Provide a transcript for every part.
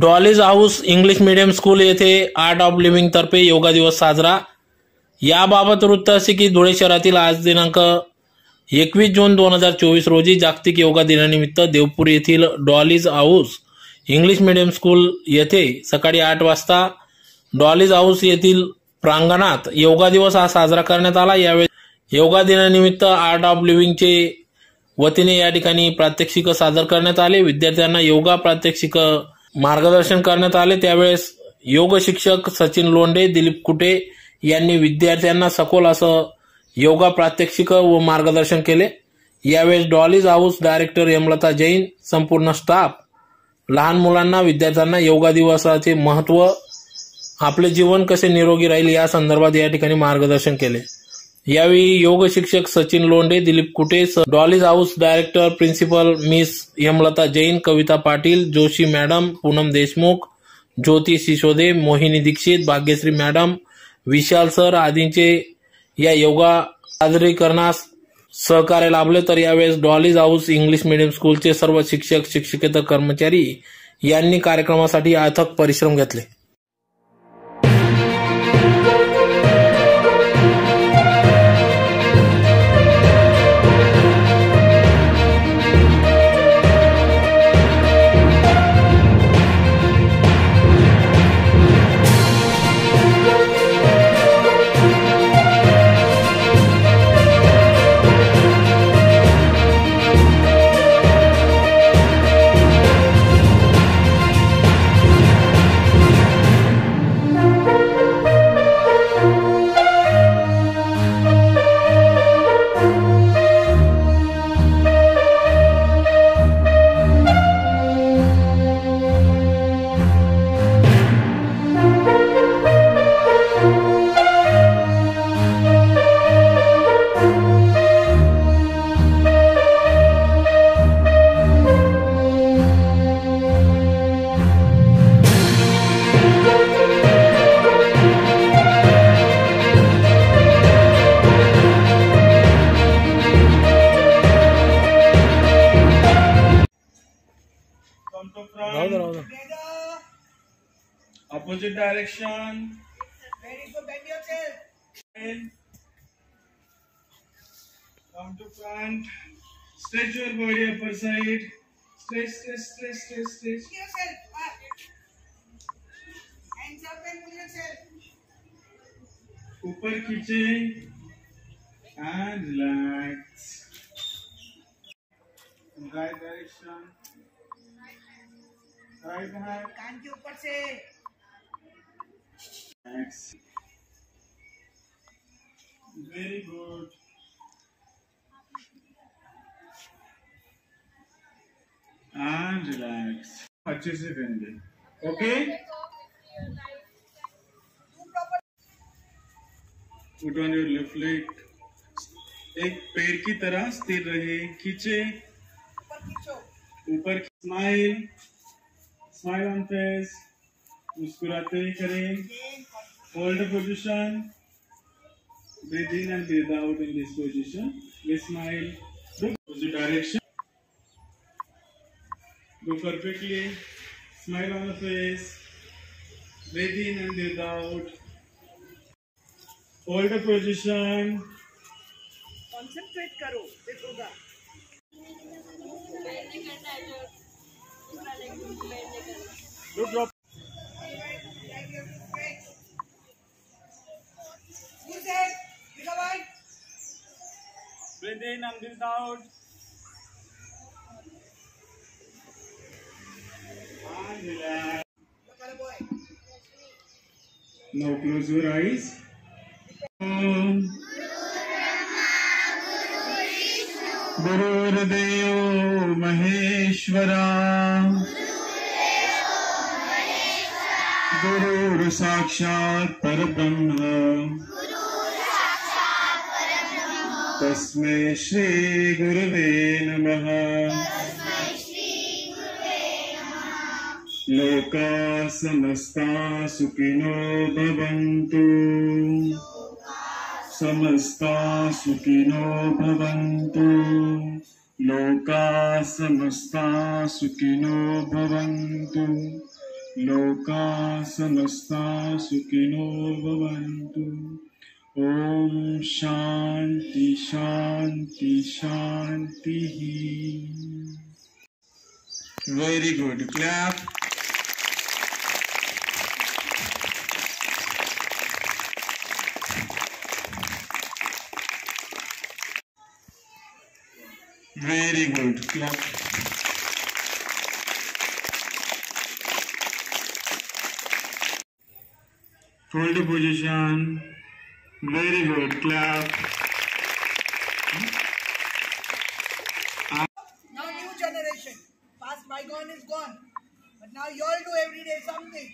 Dolly's house English medium school येथे art of living तर्फे योगा दिवस साजरा. याबाबत वृत्त असे की धुळे शहरातील आज दिनांक एकवीस जून दोन हजार चोवीस रोजी जागतिक योगा दिनानिमित्त देवपूर येथील Dolly's house English medium school येथे सकाळी आठ वाजता डॉलीज हाऊस येथील प्रांगणात योगा दिवस हा साजरा करण्यात आला. यावेळी योगा दिनानिमित्त आर्ट ऑफ लिव्हिंगचे वतीने या ठिकाणी प्रात्यक्षिक सादर करण्यात आले. विद्यार्थ्यांना योगा प्रात्यक्षिक मार्गदर्शन करण्यात आले. त्यावेळेस योग शिक्षक सचिन लोंढे दिलीप कुटे यांनी विद्यार्थ्यांना सखोल असं योगा प्रात्यक्षिक व मार्गदर्शन केले. यावेळेस Dolly's house director Yamlata Jain संपूर्ण स्टाफ लहान मुलांना विद्यार्थ्यांना योगा दिवसाचे महत्त्व आपले जीवन कसे निरोगी राहील या संदर्भात या ठिकाणी मार्गदर्शन केले. यावेळी योग शिक्षक Sachin Londhe Dilip Kute Dolly's house director principal miss Yamlata Jain Kavita Patil Joshi madam Poonam Deshmukh Jyoti Sisode Mohini Dixit Bhagyashree madam Vishal sir आदींचे या योगा सादरीकरणास सहकार्य लाभले. तर यावेळेस डॉलीज हाऊस इंग्लिश मीडियम स्कूलचे सर्व शिक्षक शिक्षकेतर कर्मचारी यांनी कार्यक्रमासाठी अथक परिश्रम घेतले. Opposite direction. Ready to bend yourself. In. Come to front. Stretch your body upper side. Stretch, stretch, stretch, stretch, stretch. Pull yourself up. Hands up and pull yourself. ऊपर खींचे and relax. Right direction. Right hand. कान के ऊपर से Relax. Very good. And relax. अच्छे से करेंगे okay put on your left leg एक पैर की तरह स्थिर रहे खींचे। ऊपर स्माइल स्माइल ऑन फेस मुस्कुराते ही करें the position. Breathe in and breathe out in this position. We smile. Look opposite direction. Go perfectly. Smile on the face. Breathe in and breathe out. Hold the position. Concentrate करो फिर होगा Good drop. Breathe in and breathe out. And relax. Now close your eyes. Om. गुरुर्देव महेश्वरा गुरुर् साक्षात् परब्रह्म तस्मै श्री गुरुवे नमः। लोका समस्ता सुखिनो भवन्तु। समस्ता सुखिनो भवन्तु। लोका समस्ता सुखिनो भवन्तु। लोका समस्ता सुखिनो भवन्तु। ओम शांति शांति शांति very good clap very good clap hold position Very good. Clap. Now new generation. Past bygone is gone. But now you all do every day something.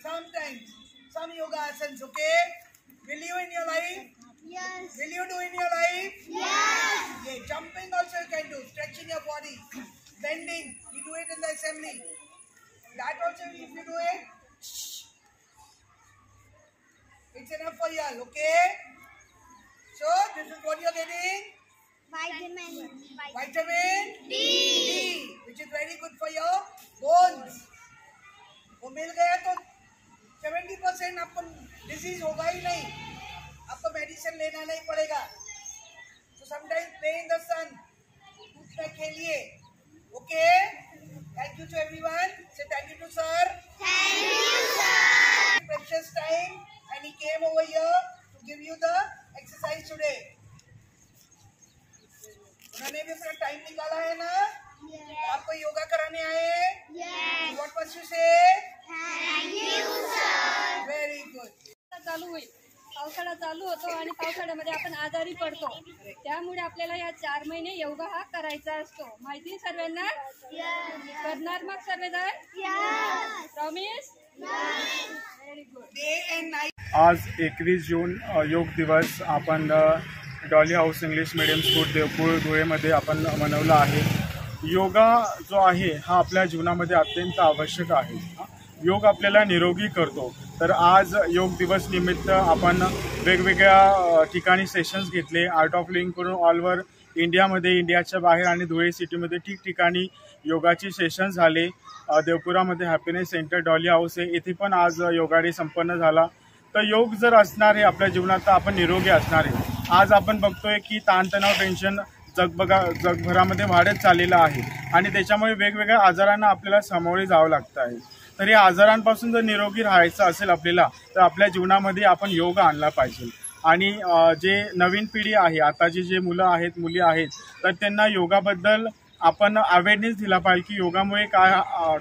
Sometimes. Some yoga asanas, okay? Will you in your life? Yes. Will you do in your life? Yes. Yeah, jumping also you can do. Stretching your body. Bending. You do it in the assembly. That also if you do it, it's enough for you all, okay? So this is what you're getting. Vitamin. Vitamin D. D, which is very good for your bones. वो मिल गया तो 70 percent आपको disease होगा ही नहीं आपको medicine लेना नहीं पड़ेगा तो sometimes play in the sun धूप में खेलिए okay thank you to everyone से thank you to sir Thank you, sir. precious time आजारी पडतो त्यामुळे आपल्याला या चार महिने योगा हा करायचा असतो माहिती आहे सर्वांना. करणार मग सर्वजण. प्रॉमिस. व्हेरी गुड आज एकवीस जून योग दिवस आपण Dolly house English medium school Devpur धुळेमध्ये आपण मनवला आहे योगा जो आहे हा आपल्या जीवनामध्ये अत्यंत आवश्यक आहे हा. योग आपल्याला निरोगी करतो तर आज योग दिवस निमित्त आपण वेगवेगळ्या ठिकाणी सेशन्स घेतले. आर्ट ऑफ लिव्हिंग करून ऑलवर इंडियामध्ये इंडियाच्या बाहेर आणि धुळे सिटीमध्ये ठिकठिकाणी योगाची सेशन झाले. देवपुरामध्ये हॅपीनेस सेंटर डॉली हाऊस आहे. येथे पण आज योगा डे संपन्न झाला. तर योग जर असणार आहे आपल्या जीवनात तर आपण निरोगी असणार आहे. आज आपण बघतोय की ताणतणाव टेन्शन जगबगा जगभरामध्ये वाढत चाललेलं आहे. आणि त्याच्यामुळे वेगवेगळ्या आजारांना आपल्याला सामोरे जावं लागतं आहे. तर या आजारांपासून जर निरोगी राहायचं असेल आपल्याला तर आपल्या जीवनामध्ये आपण योग आणला पाहिजे. आणि जे नवीन पिढी आहे आताची जे मुलं आहेत मुली आहेत तर त्यांना योगाबद्दल आपण अवेअरनेस दिला पाहिजे की योगामुळे काय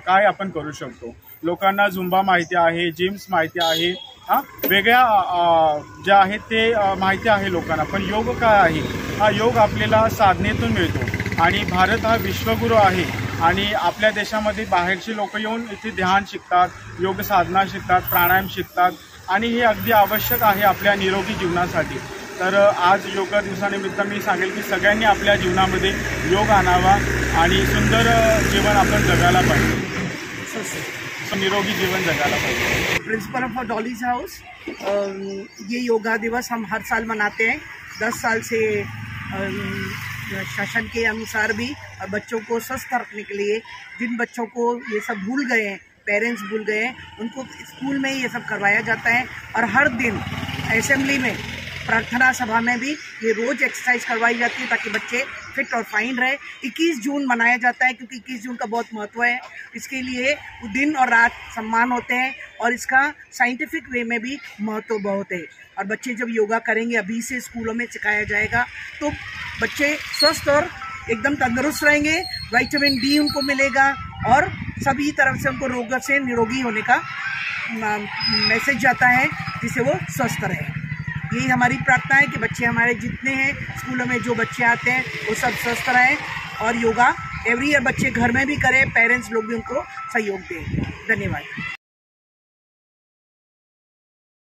काय आपण करू शकतो. लोकांना झुंबा माहिती आहे जिम्स माहिती आहे हा? वेगळ्या ज्या आहेत ते माहिती आहे लोकांना. पण योग काय आहे? हा योग आपल्याला साधनेतून मिळतो. आणि भारत हा विश्वगुरू आहे. आणि आपल्या देशामध्ये बाहेरचे लोक येऊन ध्यान शिकतात, योग साधना शिकतात, प्राणायाम शिकतात आणि हे अगदी आवश्यक आहे आपल्या निरोगी जीवनासाठी. तर आज योग दिवसानिमित्त मी सांगेल की सगळ्यांनी आपल्या जीवनामध्ये योग आणावा आणि सुंदर जीवन आपण जगायला पाहिजे. निरोगी जीवन जगायला पाहिजे. प्रिंसिपल ऑफ़ डॉलीज हाउस ये योगा दिवस हम हर साल मनाते हैं। दस साल से शासन के अनुसार भी और बच्चों को स्वस्थ रखने के लिए जिन बच्चों को ये सब भूल गए हैं पेरेंट्स भूल गए हैं, उनको स्कूल में ये सब करवाया जाता है और हर दिन असेंबली में, प्रार्थना सभा में भी ये रोज एक्सरसाइज करवाई जाती है ताकि बच्चे फिट और फाइन रहे। 21 जून मनाया जाता है क्योंकि 21 जून का बहुत महत्व है। इसके लिए दिन और रात सम्मान होते हैं और इसका साइंटिफिक वे में भी महत्व बहुत है। और बच्चे जब योगा करेंगे, अभी से स्कूलों में सिखाया जाएगा तो बच्चे स्वस्थ और एकदम तंदुरुस्त रहेंगे। वाइटामिन डी उनको मिलेगा और सभी तरफ़ से उनको रोग से निरोगी होने का मैसेज जाता है जिससे वो स्वस्थ रहे। यही हमारी प्रार्थना है कि बच्चे हमारे जितने हैं स्कूलों में जो बच्चे आते हैं, वो सब स्वस्थ रहें और योगा एवरी ईयर बच्चे घर में भी करें पेरेंट्स लोग भी उनको सहयोग दें। धन्यवाद।